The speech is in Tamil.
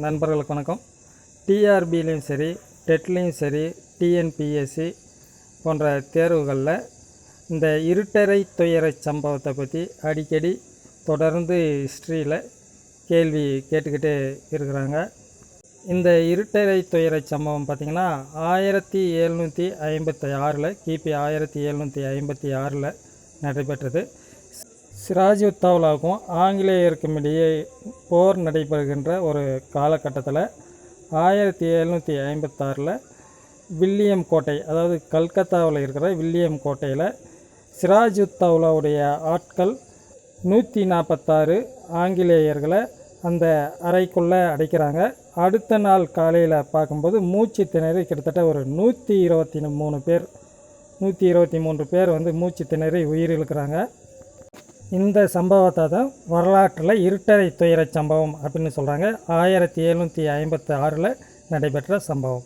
நண்பர்களுக்கு வணக்கம். டிஆர்பிலையும் சரி டெட்லேயும் சரி டிஎன்பிஎஸ்சி போன்ற தேர்வுகளில் இந்த இருட்டரை துயரை சம்பவத்தை பற்றி அடிக்கடி தொடர்ந்து ஹிஸ்ட்ரியில் கேள்வி கேட்டுக்கிட்டே இருக்கிறாங்க. இந்த இருட்டரை துயரை சம்பவம் பார்த்திங்கன்னா ஆயிரத்தி எழுநூற்றி ஐம்பத்தி ஆறில் கிபி ஆயிரத்தி எழுநூற்றி ஐம்பத்தி ஆறில் நடைபெற்றது. சிராஜுத்தாவுலாவுக்கும் ஆங்கிலேயருக்கும் இடையே போர் நடைபெறுகின்ற ஒரு காலகட்டத்தில் ஆயிரத்தி எழுநூற்றி ஐம்பத்தாறில் வில்லியம் கோட்டை அதாவது கல்கத்தாவில் இருக்கிற வில்லியம் கோட்டையில் சிராஜுத்தாவுலாவுடைய ஆட்கள் நூற்றி நாற்பத்தாறு ஆங்கிலேயர்களை அந்த அறைக்குள்ளே அடைக்கிறாங்க. அடுத்த நாள் காலையில் பார்க்கும்போது மூச்சு திணறி கிட்டத்தட்ட ஒரு நூற்றி இருபத்தி மூணு பேர் நூற்றி இருபத்தி மூன்று பேர் வந்து மூச்சு திணறி உயிரிழக்கிறாங்க. இந்த சம்பவத்தை தான் வரலாற்றில் இருட்டறை துயர சம்பவம் அப்படின்னு சொல்கிறாங்க ஆயிரத்தி எழுநூற்றி ஐம்பத்தி ஆறில் நடைபெற்ற சம்பவம்.